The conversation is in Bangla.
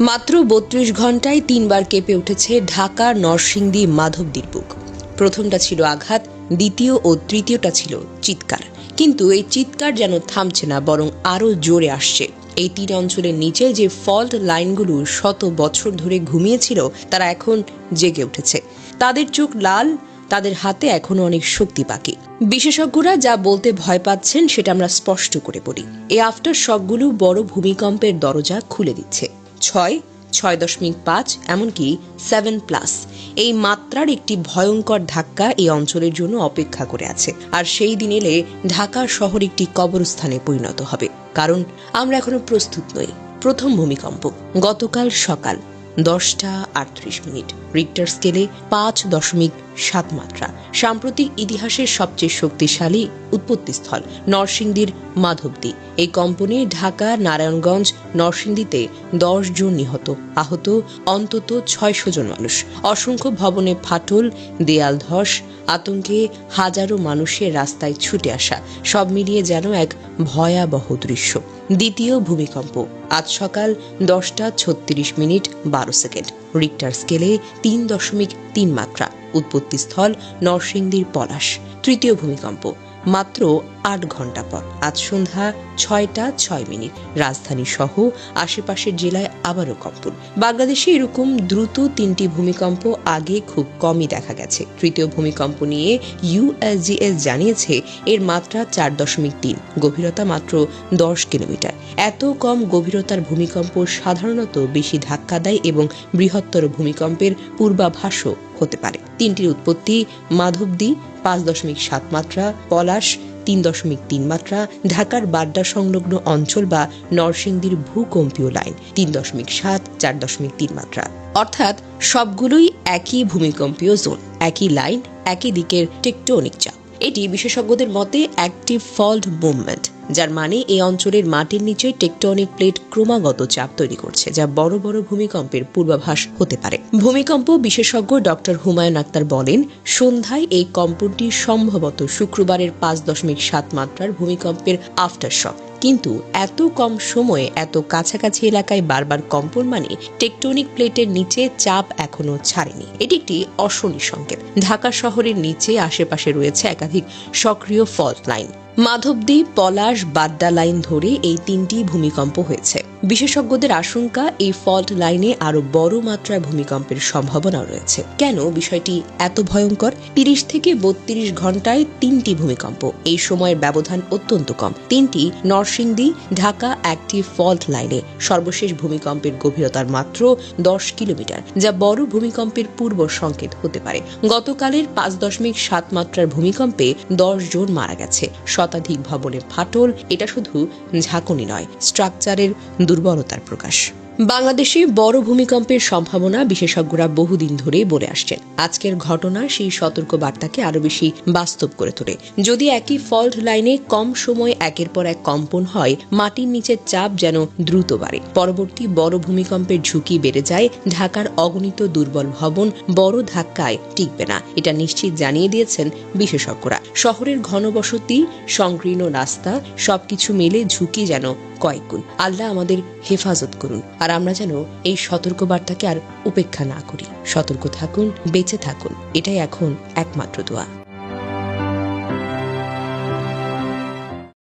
মাত্র বত্রিশ ঘন্টায় তিনবার কেঁপে উঠেছে ঢাকা নরসিংদী মাধবদীর বুক। প্রথমটা ছিল আঘাত, দ্বিতীয় ও তৃতীয়টা ছিল চিৎকার। কিন্তু এই চিৎকার যেন থামছে না, বরং আরও জোরে আসছে। এই তিন অঞ্চলের নিচে যে ফল্ট লাইনগুলো শত বছর ধরে ঘুমিয়েছিল, তারা এখন জেগে উঠেছে। তাদের চোখ লাল, তাদের হাতে এখনও অনেক শক্তি বাকি। বিশেষজ্ঞরা যা বলতে ভয় পাচ্ছেন, সেটা আমরা স্পষ্ট করে বলি এই আফটার শকগুলো বড় ভূমিকম্পের দরজা খুলে দিচ্ছে। ছয় ছয় দশমিক পাঁচ, এমনকি সেভেন প্লাস। এই মাত্রার একটি ভয়ঙ্কর ধাক্কা এই অঞ্চলের জন্য অপেক্ষা করে আছে। আর সেই দিন এলে ঢাকা শহর একটি কবরস্থানে পরিণত হবে। কারণ আমরা এখনও প্রস্তুত নই। প্রথম ভূমিকম্প গতকাল সকাল দশটা আটত্রিশ মিনিট। রিক্টার স্কেলে পাঁচ দশমিক সাত মাত্রা সাম্প্রতিক ইতিহাসের সবচেয়ে শক্তিশালী উৎপত্তিস্থল নরসিংদীর মাধবদী। এই কম্পনে ঢাকা, নারায়ণগঞ্জ, নরসিংদীতে দশ জন নিহত, আহত, অন্তত ছয়শো জন মানুষ। অসংখ্য ভবনে ফাটল, দেয়াল ধস, আতঙ্কে হাজারো মানুষের রাস্তায় ছুটে আসা, সব মিলিয়ে যেন এক ভয়াবহ দৃশ্য। দ্বিতীয় ভূমিকম্প, আজ সকাল দশটা ছত্রিশ মিনিট বারো সেকেন্ড। রিক্টার স্কেলে তিন দশমিক তিন মাত্রা। উৎপত্তিস্থল নরসিংদীর পলাশ, তৃতীয় ভূমিকম্প, মাত্র আট ঘণ্টা পর। আজ সন্ধ্যা ছয়টা ছয় মিনিট। রাজধানী সহ আশেপাশের জেলায় আবারও কম্পন। বাংলাদেশে এরকম দ্রুত তিনটি ভূমিকম্প আগে খুব কমই দেখা গেছে। তৃতীয় ভূমিকম্প নিয়ে ইউএসজিএস জানিয়েছে, এর মাত্রা চার দশমিক তিন, গভীরতা মাত্র দশ কিলোমিটার। এত কম গভীরতার ভূমিকম্প সাধারণত বেশি ধাক্কা দেয় এবং বৃহত্তর ভূমিকম্পের পূর্বাভাসও হতে পারে। তিনটির উৎপত্তি মাধবদী পাঁচ দশমিক সাত মাত্রা, পলাশ, তিন দশমিক তিন মাত্রা, ঢাকার বাড্ডা সংলগ্ন অঞ্চল বা নরসিংদীর ভূকম্পীয় লাইন, তিন দশমিক সাত, চার দশমিক তিন মাত্রা। অর্থাৎ সবগুলোই একই ভূমিকম্পীয় জোন, একই লাইন, একই দিকের টেকটোনিক চাপ। এটি বিশেষজ্ঞদের মতে অ্যাক্টিভ ফল্ট মুভমেন্ট যার মানে এই অঞ্চলের মাটির নিচে টেকটনিক প্লেট ক্রমাগত চাপ তৈরি করছে, যা বড় বড় ভূমিকম্পের পূর্বাভাস হতে পারে। ভূমিকম্প বিশেষজ্ঞ ডক্টর হুমায়ুন আক্তার বলেন, সন্ধ্যায় এই কম্পনটি সম্ভবত শুক্রবারের পাঁচ দশমিক সাত মাত্রার ভূমিকম্পের আফটার শক কিন্তু এত কম সময়ে এত কাছাকাছি এলাকায় বারবার কম্পন মানে টেকটনিক প্লেটের নিচে চাপ এখনও ছাড়েনি। এটি একটি অশনি সংকেত। ঢাকা শহরের নিচে আশেপাশে রয়েছে একাধিক সক্রিয় fault line. Madhabdi Palash Badda line ধরে এই তিনটি ভূমিকম্প হয়েছে। বিশেষজ্ঞদের আশঙ্কা, এই ফল্ট লাইনে আরও বড় মাত্রায় ভূমিকম্পের সম্ভাবনা রয়েছে। কেন বিষয়টি এত ভয়ঙ্কর? তিরিশ থেকে বত্রিশ ঘন্টায় তিনটি ভূমিকম্প। এই সময়ের ব্যবধান অত্যন্ত কম। তিনটি নরসিংদী, ঢাকা একটি ফল্ট লাইনে। সর্বশেষ ভূমিকম্পের গভীরতার মাত্র দশ কিলোমিটার, যা বড় ভূমিকম্পের পূর্ব সংকেত হতে পারে। গতকালের পাঁচ দশমিক সাত মাত্রার ভূমিকম্পে দশ জন মারা গেছে। শতাধিক ভবনে ফাটল, এটা শুধু ঝাঁকুনি নয়, স্ট্রাকচারের দুর্বলতার প্রকাশ। বাংলাদেশে বড় ভূমিকম্পের সম্ভাবনা বিশেষজ্ঞরা বহুদিন ধরেই বলে আসছেন। আজকের ঘটনা সেই সতর্ক বার্তাকে আরও বেশি বাস্তব করে তোলে। যদি একই ফল্ট লাইনে কম সময় একের পর এক কম্পন হয়, মাটির নিচের চাপ যেন দ্রুত বাড়ে। পরবর্তী বড় ভূমিকম্পের ঝুঁকি বেড়ে যায়, ঢাকার অগণিত দুর্বল ভবন বড় ধাক্কায় টিকবে না, এটা নিশ্চিত জানিয়ে দিয়েছেন বিশেষজ্ঞরা। শহরের ঘনবসতি, সংকীর্ণ রাস্তা, সবকিছু মিলে ঝুঁকি যেন কয়েকগুণ আল্লাহ আমাদের হেফাজত করুন। আর আমরা যেন এই সতর্ক বার্তাকে আর উপেক্ষা না করি। সতর্ক থাকুন, বেঁচে থাকুন, এটাই এখন একমাত্র দোয়া।